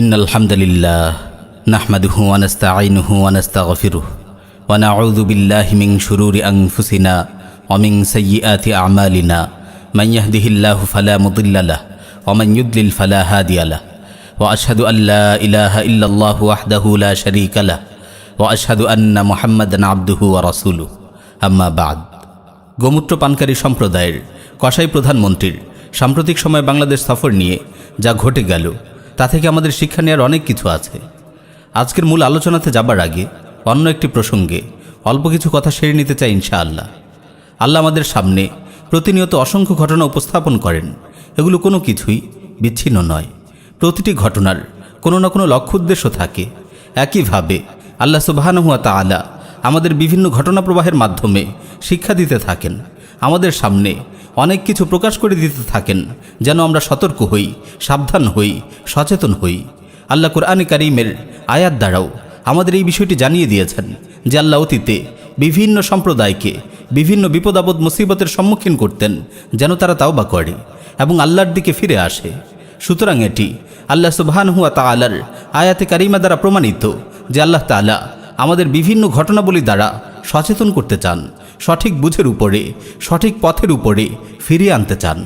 ان الحمد لله نحمده ونستعينه ونستغفره ونعوذ بالله من شرور انفسنا ومن سيئات اعمالنا من يهده الله فلا مضل له ومن يضلل فلا هادي له واشهد ان لا اله الا الله وحده لا شريك له واشهد ان محمدا عبده ورسوله اما بعد গোমূত্র পানকারী সম্প্রদায়ের কসাই প্রধানমন্ত্রীর সাম্প্রতিক সময় বাংলাদেশ সফর নিয়ে যা ঘটে গেল তা থেকে আমাদের শিক্ষা নেওয়ার অনেক কিছু আছে। আজকের মূল আলোচনাতে যাবার আগে অন্য একটি প্রসঙ্গে অল্প কিছু কথা সেরে নিতে চাই ইনশাআল্লাহ। আল্লাহ আমাদের সামনে প্রতিনিয়ত অসংখ্য ঘটনা উপস্থাপন করেন। এগুলো কোনো কিছুই বিচ্ছিন্ন নয়। প্রতিটি ঘটনার কোনো না কোনো লক্ষ্য উদ্দেশ্য থাকে। একইভাবে আল্লাহ সুবাহানহুয়া তালা আমাদের বিভিন্ন ঘটনা প্রবাহের মাধ্যমে শিক্ষা দিতে থাকেন। আমাদের সামনে অনেক কিছু প্রকাশ করে দিতে থাকেন, যেন আমরা সতর্ক হই, সাবধান হই, সচেতন হই। আল্লাহ কোরআনে কারিমের আয়াত দ্বারাও আমাদের এই বিষয়টি জানিয়ে দিয়েছেন যে আল্লাহ অতীতে বিভিন্ন সম্প্রদায়কে বিভিন্ন বিপদাবদ মুসিবতের সম্মুখীন করতেন, যেন তারা তাওবা করে এবং আল্লাহর দিকে ফিরে আসে। সুতরাং এটি আল্লাহ সুবহানহুয়া তালার আয়াতে কারিমা দ্বারা প্রমাণিত যে আল্লাহ তালা আমাদের বিভিন্ন ঘটনাবলী দ্বারা সচেতন করতে চান। সঠিক বুঝের উপরে, সঠিক পথের উপরে ফিরিয়ে আনতে চান।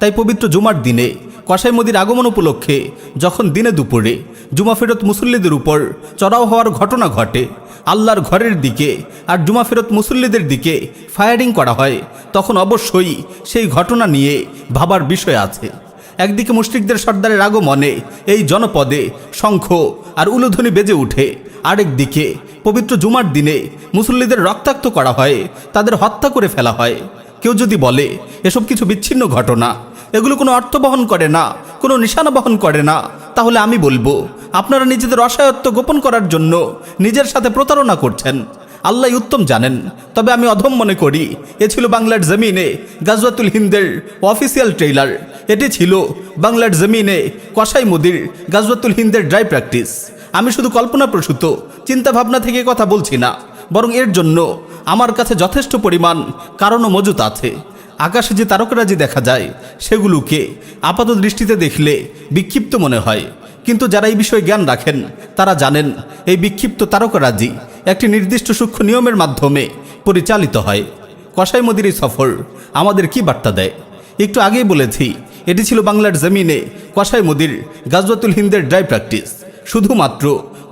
তাই পবিত্র জুমার দিনে কসাই মদির আগমন উপলক্ষে যখন দিনে দুপুরে জুমা ফেরত মুসল্লিদের উপর চড়াও হওয়ার ঘটনা ঘটে, আল্লাহর ঘরের দিকে আর জুমা ফেরত মুসল্লিদের দিকে ফায়ারিং করা হয়, তখন অবশ্যই সেই ঘটনা নিয়ে ভাবার বিষয় আছে। একদিকে মুশরিকদের সর্দারের আগমনে এই জনপদে শঙ্খ আর উলুধ্বনি বেজে উঠে আরেক দিকে, পবিত্র জুমার দিনে মুসল্লিদের রক্তাক্ত করা হয়, তাদের হত্যা করে ফেলা হয়। কেউ যদি বলে, এসব কিছু বিচ্ছিন্ন ঘটনা, এগুলো কোনো অর্থ বহন করে না, কোনো নিশানা বহন করে না, তাহলে আমি বলব, আপনারা নিজেদের অসায়ত্ব গোপন করার জন্য নিজের সাথে প্রতারণা করছেন। আল্লাহ উত্তম জানেন। তবে আমি অধম মনে করি, এ ছিল বাংলার জমিনে গাজওয়াতুল হিন্দের অফিসিয়াল ট্রেইলার। এটি ছিল বাংলার জমিনে কসাই মুদির গাজওয়াতুল হিন্দের ড্রাই প্র্যাকটিস। আমি শুধু কল্পনাপ্রসূত চিন্তা ভাবনা থেকে কথা বলছি না, বরং এর জন্য আমার কাছে যথেষ্ট পরিমাণ কারণও মজুত আছে। আকাশে যে তারকারাজি দেখা যায়, সেগুলোকে আপাত দৃষ্টিতে দেখলে বিক্ষিপ্ত মনে হয়। কিন্তু যারা এই বিষয়ে জ্ঞান রাখেন, তারা জানেন, এই বিক্ষিপ্ত তারকারাজি একটি নির্দিষ্ট সূক্ষ্ম নিয়মের মাধ্যমে পরিচালিত হয়। কসাই মদির এই সফর আমাদের কি বার্তা দেয়? একটু আগেই বলেছি, এটি ছিল বাংলার জমিনে কসাই মদির গাজওয়াতুল হিন্দের ড্রাই প্র্যাকটিস। শুধুমাত্র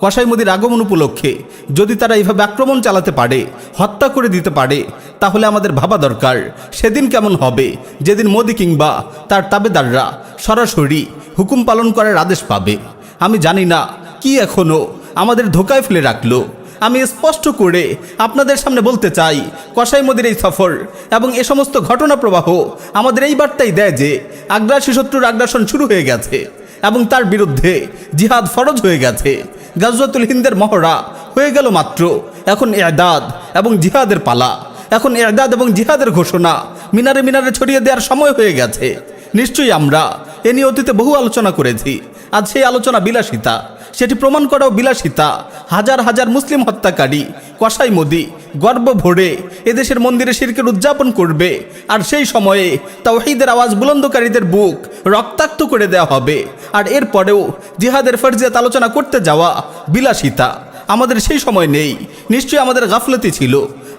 কসাই মদির আগমন উপলক্ষে যদি তারা এইভাবে আক্রমণ চালাতে পারে, হত্যা করে দিতে পারে, তাহলে আমাদের ভাবা দরকার, সেদিন কেমন হবে? যেদিন মোদি কিংবা তার তাবেদাররা সরাসরি হুকুম পালন করার আদেশ পাবে। আমি জানি না কি এখনও আমাদের ধোকায় ফেলে রাখল। আমি স্পষ্ট করে আপনাদের সামনে বলতে চাই, কসাই মদির এই সফর এবং এ সমস্ত ঘটনা প্রবাহ আমাদের এই বার্তাই দেয় যে আগ্রাসী শত্রুর আগ্রাসন শুরু হয়ে গেছে এবং তার বিরুদ্ধে জিহাদ ফরজ হয়ে গেছে। গাজওয়াতুল হিন্দের মহড়া হয়ে গেল মাত্র। এখন এদাদ এবং জিহাদের পালা। এখন এদাদ এবং জিহাদের ঘোষণা মিনারে মিনারে ছড়িয়ে দেওয়ার সময় হয়ে গেছে। নিশ্চয়ই আমরা এ নিয়ে অতীতে বহু আলোচনা করেছি। আজ সেই আলোচনা বিলাসিতা। সেটি প্রমাণ করাও বিলাসিতা। হাজার হাজার মুসলিম হত্যাকারী, কসাই মোদি, গর্ব ভরে এদেশের মন্দিরে শিরকের উদযাপন করবে, আর সেই সময়ে তাও তাওহিদের আওয়াজ বুলন্দকারীদের বুক রক্তাক্ত করে দেওয়া হবে। আর এরপরেও জিহাদের ফরজিয়াত আলোচনা করতে যাওয়া বিলাসিতা। আমাদের সেই সময় নেই, নিশ্চয়ই আমাদের গাফলতি ছিল,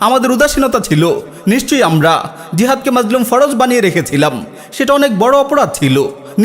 আমাদের উদাসীনতা ছিল, নিশ্চয়ই আমরা জিহাদকে মাজলুম ফরজ বানিয়ে রেখেছিলাম, সেটা অনেক বড় অপরাধ ছিল,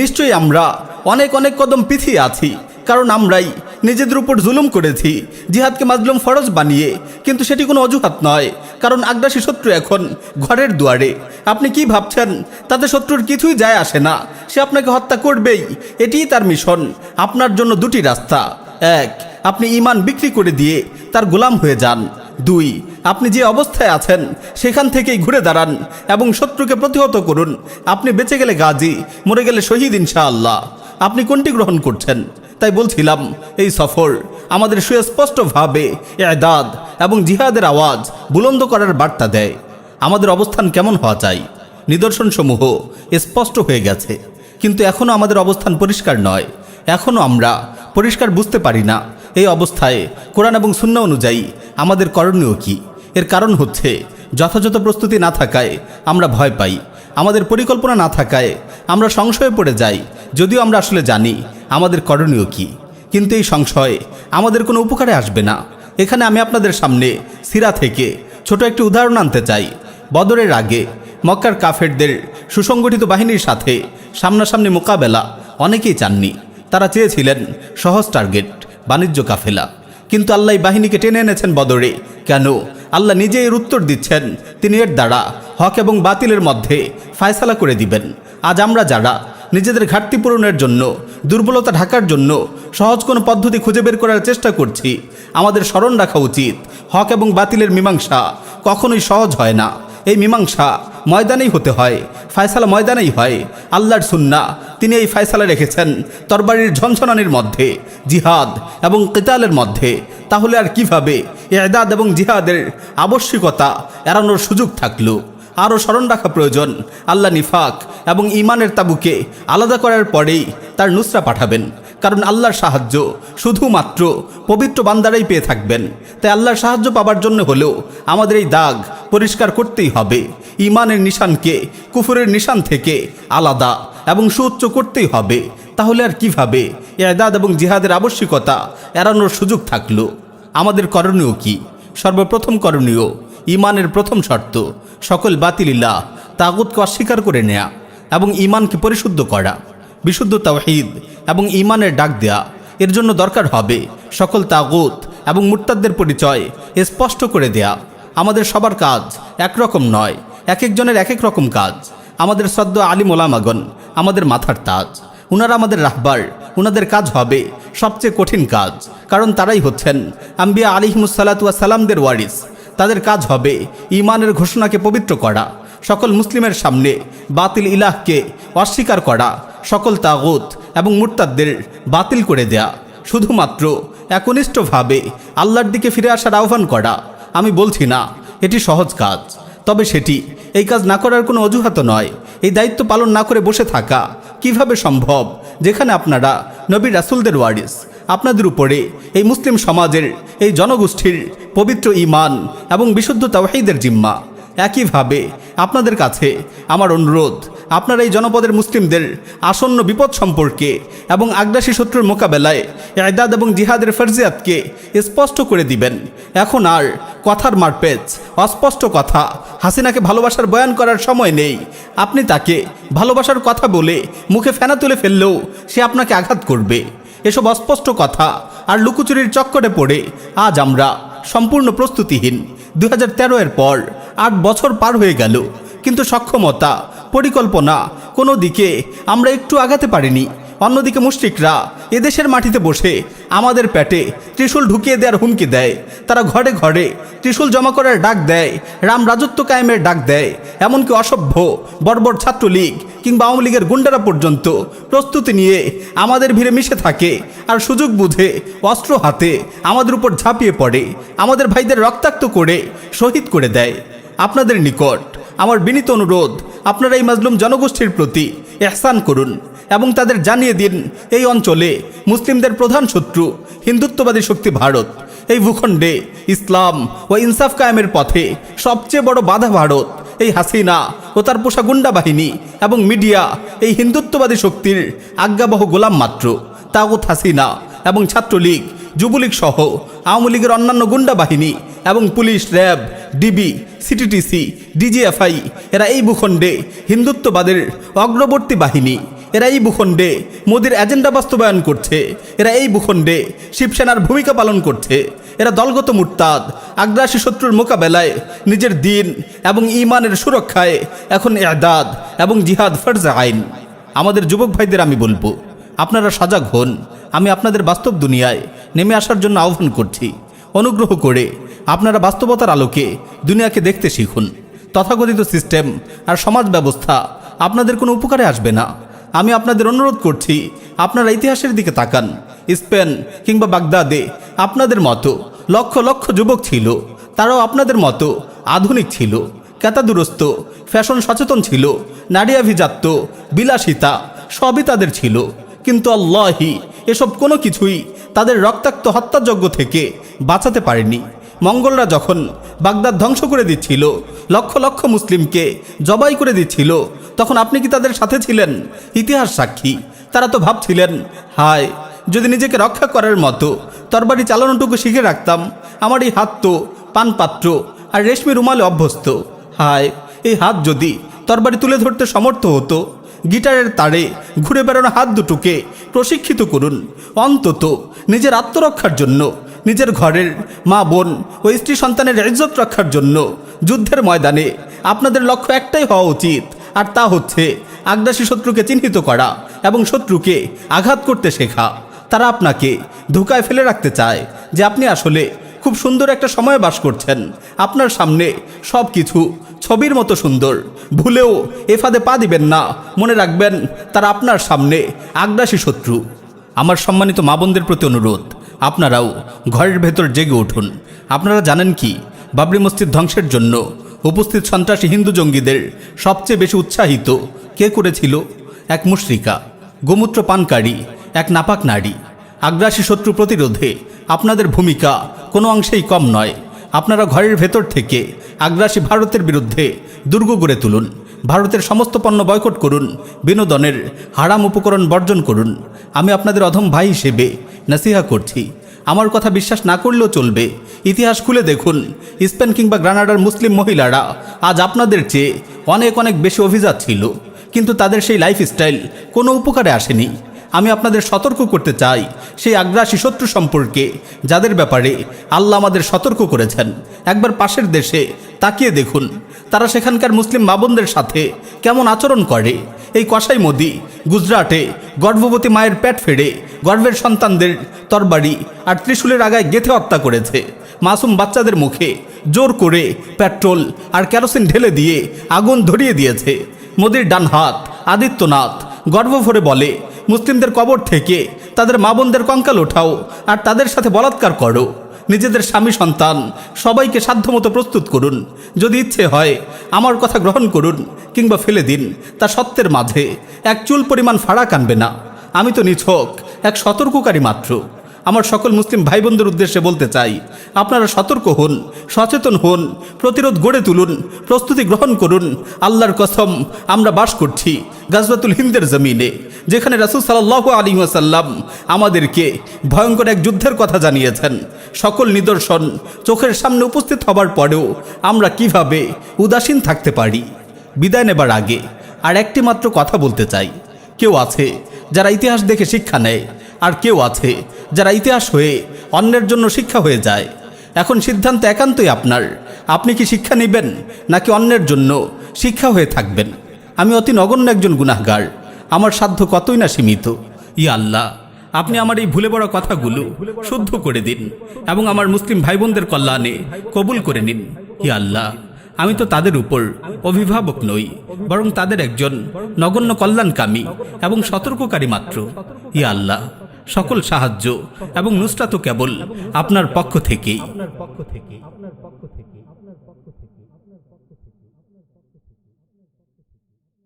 নিশ্চয়ই আমরা অনেক অনেক কদম পিছিয়ে আছি। কারণ আমরাই নিজেদের উপর জুলুম করেছি, জিহাদকে মাজলুম ফরজ বানিয়ে, কিন্তু সেটি কোনো অজুহাত নয়, কারণ আগ্রাসী শত্রু এখন ঘরের দুয়ারে। আপনি কি ভাবছেন? তাতে শত্রুর কিছুই যায় আসে না। সে আপনাকে হত্যা করবেই, এটিই তার মিশন। আপনার জন্য দুটি রাস্তা। এক, আপনি ইমান বিক্রি করে দিয়ে তার গোলাম হয়ে যান। দুই, আপনি যে অবস্থায় আছেন, সেখান থেকেই ঘুরে দাঁড়ান এবং শত্রুকে প্রতিহত করুন। আপনি বেঁচে গেলে গাজী, মরে গেলে শহীদ ইনশাআল্লাহ। আপনি কোনটি গ্রহণ করছেন? তাই বলছিলাম, এই সফর আমাদের সুস্পষ্টভাবে এদাদ এবং জিহাদের আওয়াজ বুলন্দ করার বার্তা দেয়। আমাদের অবস্থান কেমন হওয়া চাই? নিদর্শনসমূহ স্পষ্ট হয়ে গেছে। কিন্তু এখনও আমাদের অবস্থান পরিষ্কার নয়। এখনও আমরা পরিষ্কার বুঝতে পারি না এই অবস্থায় কোরআন এবং শূন্য অনুযায়ী আমাদের করণীয় কি। এর কারণ হচ্ছে যথাযথ প্রস্তুতি না থাকায় আমরা ভয় পাই। আমাদের পরিকল্পনা না থাকায় আমরা সংশয়ে পড়ে যাই। যদিও আমরা আসলে জানি আমাদের করণীয় কি? কিন্তু এই সংশয় আমাদের কোনো উপকারে আসবে না। এখানে আমি আপনাদের সামনে সিরা থেকে ছোট একটি উদাহরণ আনতে চাই। বদরের আগে মক্কার কাফেরদের সুসংগঠিত বাহিনীর সাথে সামনাসামনি মোকাবেলা অনেকেই চাননি। তারা চেয়েছিলেন সহজ টার্গেট, বাণিজ্য কাফেলা। কিন্তু আল্লাহ বাহিনীকে টেনে এনেছেন বদরে। কেন? আল্লাহ নিজে এর উত্তর দিচ্ছেন, তিনি এর দ্বারা হক এবং বাতিলের মধ্যে ফায়সালা করে দিবেন। আজ আমরা যারা নিজেদের ঘাটতি পূরণের জন্য, দুর্বলতা ঢাকার জন্য সহজ কোনো পদ্ধতি খুঁজে বের করার চেষ্টা করছি। আমাদের স্মরণ রাখা উচিত। হক এবং বাতিলের মীমাংসা কখনোই সহজ হয় না। এই মীমাংসা ময়দানেই হতে হয়, ফায়সালা ময়দানেই হয়। আল্লাহর সুন্না তিনি এই ফায়সালা রেখেছেন তরবারির ঝনঝনানির মধ্যে, জিহাদ এবং কেতালের মধ্যে। তাহলে আর কীভাবে এদাদ এবং জিহাদের আবশ্যিকতা এড়ানোর সুযোগ থাকল? আরও স্মরণ রাখা প্রয়োজন। আল্লাহ নিফাক এবং ইমানের তাবুকে আলাদা করার পরেই তার নুসরা পাঠাবেন। কারণ আল্লাহর সাহায্য শুধুমাত্র পবিত্র বান্দারাই পেয়ে থাকবেন। তাই আল্লাহর সাহায্য পাবার জন্য হলেও আমাদের এই দাগ পরিষ্কার করতেই হবে। ইমানের নিশানকে কুফুরের নিশান থেকে আলাদা এবং সুউচ্চ করতেই হবে। তাহলে আর কীভাবে এদাদ এবং জিহাদের আবশ্যিকতা এড়ানোর সুযোগ থাকল? আমাদের করণীয় কি? সর্বপ্রথম করণীয় ইমানের প্রথম শর্ত সকল বাতিলিল্লা তাগুতকে অস্বীকার করে নেয়া এবং ইমানকে পরিশুদ্ধ করা, বিশুদ্ধ তাওহিদ এবং ইমানের ডাক দেয়া। এর জন্য দরকার হবে সকল তাগুত এবং মুরতাদদের পরিচয় স্পষ্ট করে দেয়া। আমাদের সবার কাজ একরকম নয় এক একজনের এক এক রকম কাজ। আমাদের সদ্য আলিম ওলামাগন আমাদের মাথার তাজ। উনারা আমাদের রাহবার, উনাদের কাজ হবে সবচেয়ে কঠিন কাজ, কারণ তারাই হচ্ছেন আম্বিয়া আলিহিমুসাল্লাতুয়া সালামদের ওয়ারিস। তাদের কাজ হবে। ইমানের ঘোষণাকে পবিত্র করা। সকল মুসলিমের সামনে বাতিল ইলাহকে অস্বীকার করা। সকল তাগুত এবং মুরতাদদের বাতিল করে দেয়া। শুধুমাত্র একনিষ্ঠভাবে আল্লাহর দিকে ফিরে আসার আহ্বান করা। আমি বলছি না, এটি সহজ কাজ। তবে সেটি, এই কাজ না করার কোনো অজুহাত নয়। এই দায়িত্ব পালন না করে বসে থাকা কীভাবে সম্ভব? যেখানে আপনারা নবী রাসুলদের ওয়ারিস। আপনাদের উপরে এই মুসলিম সমাজের এই জনগোষ্ঠীর পবিত্র ইমান এবং বিশুদ্ধ তাওয়াহিদের জিম্মা। একইভাবে আপনাদের কাছে আমার অনুরোধ, আপনারা এই জনপদের মুসলিমদের আসন্ন বিপদ সম্পর্কে এবং আগ্রাসী শত্রুর মোকাবেলায় এদাদ এবং জিহাদের ফরজিয়াতকে স্পষ্ট করে দিবেন। এখন আর কথার মারপেচ, অস্পষ্ট কথা, হাসিনাকে ভালোবাসার বয়ান করার সময় নেই। আপনি তাকে ভালোবাসার কথা বলে মুখে ফেনা তুলে ফেললেও সে আপনাকে আঘাত করবে। এসব অস্পষ্ট কথা আর লুকোচুরির চক্করে পড়ে আজ আমরা সম্পূর্ণ প্রস্তুতিহীন। দুহাজার তেরো এর পর আট বছর পার হয়ে গেল, কিন্তু সক্ষমতা, পরিকল্পনা কোনো দিকে আমরা একটু আগাতে পারিনি। অন্যদিকে মুশরিকরা এদেশের মাটিতে বসে আমাদের প্যাটে ত্রিশূল ঢুকিয়ে দেওয়ার হুমকি দেয়। তারা ঘরে ঘরে ত্রিশূল জমা করার ডাক দেয়, রাম রাজত্ব কায়েমের ডাক দেয়, এমনকি অসভ্য বর্বর ছাত্রলীগ কিংবা আওয়ামী লীগের গুন্ডারা পর্যন্ত প্রস্তুতি নিয়ে আমাদের ভিড়ে মিশে থাকে আর সুযোগ বুঝে অস্ত্র হাতে আমাদের উপর ঝাঁপিয়ে পড়ে, আমাদের ভাইদের রক্তাক্ত করে শহীদ করে দেয়। আপনাদের নিকট আমার বিনীত অনুরোধ, আপনারা এই মাজলুম জনগোষ্ঠীর প্রতি এহসান করুন এবং তাদের জানিয়ে দিন, এই অঞ্চলে মুসলিমদের প্রধান শত্রু হিন্দুত্ববাদী শক্তি ভারত। এই ভূখণ্ডে ইসলাম ও ইনসাফ কায়েমের পথে সবচেয়ে বড় বাধা ভারত। এই হাসিনা ও তার পোষা গুন্ডা বাহিনী এবং মিডিয়া এই হিন্দুত্ববাদী শক্তির আজ্ঞাবহ গোলাম মাত্র। তাগুত হাসিনা এবং ছাত্রলীগ, যুবলীগ সহ আওয়ামী লীগের অন্যান্য গুন্ডা বাহিনী এবং police, RAB, DB, CTTC, DGFI, এরা এই ভূখণ্ডে হিন্দুত্ববাদের অগ্রবর্তী বাহিনী। এরা এই ভূখণ্ডে মোদির এজেন্ডা বাস্তবায়ন করছে। এরা এই ভূখণ্ডে শিবসেনার ভূমিকা পালন করছে। এরা দলগত মুরতাদ, আগ্রাসী শত্রুর মোকাবেলায় নিজের দিন এবং ইমানের সুরক্ষায় এখন এদাদ এবং জিহাদ ফরজা আইন। আমাদের যুবক ভাইদের আমি বলব, আপনারা সজাগ হন। আমি আপনাদের বাস্তব দুনিয়ায় নেমে আসার জন্য আহ্বান করছি। অনুগ্রহ করে আপনারা বাস্তবতার আলোকে দুনিয়াকে দেখতে শিখুন। তথাকথিত সিস্টেম আর সমাজ ব্যবস্থা আপনাদের কোনো উপকারে আসবে না। আমি আপনাদের অনুরোধ করছি, আপনারা ইতিহাসের দিকে তাকান। স্পেন কিংবা বাগদাদে আপনাদের মতো লক্ষ লক্ষ যুবক ছিল। তারাও আপনাদের মতো আধুনিক ছিল। কেতাদুরস্ত ফ্যাশন সচেতন ছিল। নারী অভিজাত্য বিলাসিতা সবই তাদের ছিল। কিন্তু আল্লাহি এসব কোনো কিছুই তাদের রক্তাক্ত হত্যাযজ্ঞ থেকে বাঁচাতে পারেনি। মঙ্গলরা যখন বাগদাদ ধ্বংস করে দিচ্ছিল, লক্ষ লক্ষ মুসলিমকে জবাই করে দিচ্ছিল, তখন আপনি কি তাদের সাথে ছিলেন? ইতিহাস সাক্ষী। তারা তো ভাবছিলেন, হায় যদি নিজেকে রক্ষা করার মতো, তরবারি চালানোটুকু শিখে রাখতাম। আমার এই হাত তো পানপাত্র আর রেশমি রুমালে অভ্যস্ত। হায়, এই হাত যদি তরবারি তুলে ধরতে সমর্থ হতো, গিটারের তারে ঘুরে বেড়ানো হাত দুটোকে প্রশিক্ষিত করুন। অন্তত নিজের আত্মরক্ষার জন্য, নিজের ঘরের মা বোন ও স্ত্রী সন্তানের ইজ্জত রক্ষার জন্য যুদ্ধের ময়দানে আপনাদের লক্ষ্য একটাই হওয়া উচিত, আর তা হচ্ছে আগ্রাসী শত্রুকে চিহ্নিত করা এবং শত্রুকে আঘাত করতে শেখা। তারা আপনাকে ধোকায় ফেলে রাখতে চায় যে আপনি আসলে খুব সুন্দর একটা সময় বাস করছেন। আপনার সামনে সব কিছু ছবির মতো সুন্দর। ভুলেও এ ফাঁদে পা দিবেন না। মনে রাখবেন, তারা আপনার সামনে আগ্রাসী শত্রু। আমার সম্মানিত মা বোনদের প্রতি অনুরোধ, আপনারাও ঘরের ভেতর জেগে উঠুন। আপনারা জানেন কি, বাবরি মসজিদ ধ্বংসের জন্য উপস্থিত সন্ত্রাসী হিন্দু জঙ্গিদের সবচেয়ে বেশি উৎসাহিত কে করেছিল? এক মুশরিকা, গোমূত্র পানকারী এক নাপাক নারী। আগ্রাসী শত্রু প্রতিরোধে আপনাদের ভূমিকা কোনো অংশেই কম নয়। আপনারা ঘরের ভেতর থেকে আগ্রাসী ভারতের বিরুদ্ধে দুর্গ গড়ে তুলুন। ভারতের সমস্ত পণ্য বয়কট করুন। বিনোদনের হারাম উপকরণ বর্জন করুন। আমি আপনাদের অধম ভাই হিসেবে নাসিহা করছি। আমার কথা বিশ্বাস না করলেও চলবে। ইতিহাস খুলে দেখুন, স্পেন কিংবা গ্রানাডার মুসলিম মহিলারা আজ আপনাদের চেয়ে অনেক অনেক বেশি অভিজাত ছিল। কিন্তু তাদের সেই লাইফস্টাইল কোনো উপকারে আসেনি। আমি আপনাদের সতর্ক করতে চাই সেই আগ্রাসী শত্রু সম্পর্কে, যাদের ব্যাপারে আল্লাহ আমাদের সতর্ক করেছেন। একবার পাশের দেশে তাকিয়ে দেখুন, তারা সেখানকার মুসলিম মাবনদের সাথে কেমন আচরণ করে। এই কসাই মোদি গুজরাটে গর্ভবতী মায়ের পেট ফেড়ে গর্ভের সন্তানদের তরবারি আর ত্রিশূলের আগায় গেথে হত্যা করেছে। মাসুম বাচ্চাদের মুখে জোর করে পেট্রোল আর কেরোসিন ঢেলে দিয়ে আগুন ধরিয়ে দিয়েছে। মোদির ডান হাত আদিত্যনাথ গর্ব ভরে বলে মুসলিমদের কবর থেকে তাদের মা বোনদের কঙ্কাল ওঠাও আর তাদের সাথে বলাৎকার করো। নিজেদের স্বামী সন্তান, সবাইকে সাধ্যমতো প্রস্তুত করুন। যদি ইচ্ছে হয়, আমার কথা গ্রহণ করুন কিংবা ফেলে দিন, তা সত্যের মাঝে। এক চুল পরিমাণ ফাড়া কানবে না। আমি তো নিছক, এক সতর্ককারী মাত্র। আমার সকল মুসলিম ভাই বোনদের উদ্দেশ্যে বলতে চাই, আপনারা সতর্ক হন, সচেতন হন, প্রতিরোধ গড়ে তুলুন, প্রস্তুতি গ্রহণ করুন, আল্লাহর কসম, আমরা বাস করছি গাজবাতুল হিন্দের জমিনে, যেখানে রাসুল সাল্লাহ আলী ওয়াসাল্লাম আমাদেরকে ভয়ঙ্কর এক যুদ্ধের কথা জানিয়েছেন। সকল নিদর্শন চোখের সামনে উপস্থিত হবার পরেও আমরা কীভাবে উদাসীন থাকতে পারি? বিদায় নেবার আগে আর একটি মাত্র কথা বলতে চাই। কেউ আছে যারা ইতিহাস দেখে শিক্ষা নেয় আর কেউ আছে যারা ইতিহাস হয়ে অন্যের জন্য শিক্ষা হয়ে যায়। এখন সিদ্ধান্ত একান্তই আপনার। আপনি কি শিক্ষা নেবেন নাকি অন্যের জন্য শিক্ষা হয়ে থাকবেন? আমি অতি নগণ্য একজন গুনাহগার। আমার সাধ্য কতই না সীমিত। ইয়া আল্লাহ, আপনি আমার এই ভুলে বড় কথাগুলো শুদ্ধ করে দিন এবং আমার মুসলিম ভাই বোনদের কল্যাণে কবুল করে নিন। ইয়া আল্লাহ, আমি তো তাদের উপর অভিভাবক নই, বরং তাদের একজন নগণ্য কল্যাণকামী এবং সতর্ককারী মাত্র। ইয়া আল্লাহ সকল সাহায্য এবং নুসরাত কেবল আপনার পক্ষ থেকেই।